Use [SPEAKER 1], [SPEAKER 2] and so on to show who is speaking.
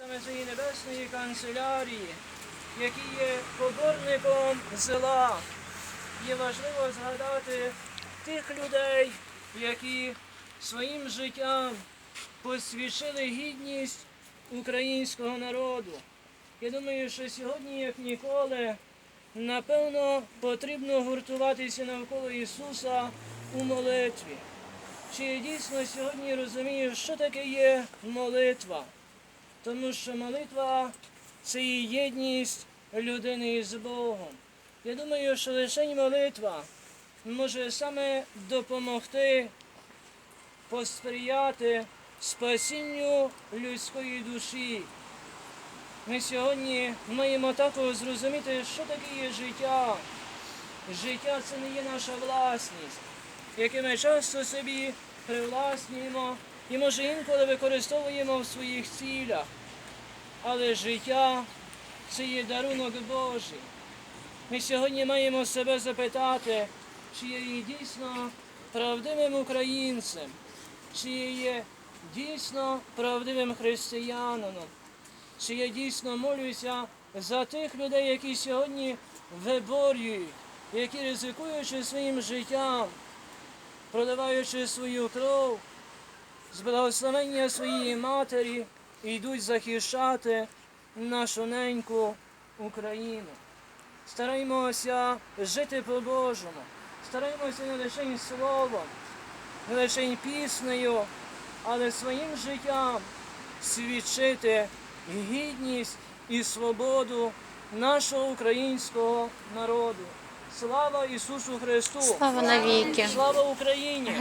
[SPEAKER 1] саме небесної канцелярії, який є поборником зла. Є важливо згадати тих людей, які своїм життям посвідчили гідність українського народу. Я думаю, що сьогодні, як ніколи, напевно, потрібно гуртуватися навколо Ісуса у молитві. Чи дійсно сьогодні розумію, що таке є молитва? Тому що молитва це і єдність людини із Богом. Я думаю, що лише молитва може саме допомогти посприяти спасінню людської душі. Ми сьогодні маємо також зрозуміти, що таке є життя. Життя це не є наша власність, яке ми часто собі привласнюємо і може інколи використовуємо в своїх цілях. Але життя це є дарунок Божий. Ми сьогодні маємо себе запитати, чи є дійсно правдивим українцем, чи є дійсно правдивим християнином, чи я дійсно молюся за тих людей, які сьогодні виборюють, які ризикуючи своїм життям, проливаючи свою кров, з благословення своєї матері, йдуть захищати нашу неньку Україну. Стараємося жити по-божому, стараємося не лише словом, не лише піснею, але своїм життям свідчити гідність і свободу нашого українського народу. Слава Ісусу Христу!
[SPEAKER 2] Слава навіки!
[SPEAKER 1] Слава Україні!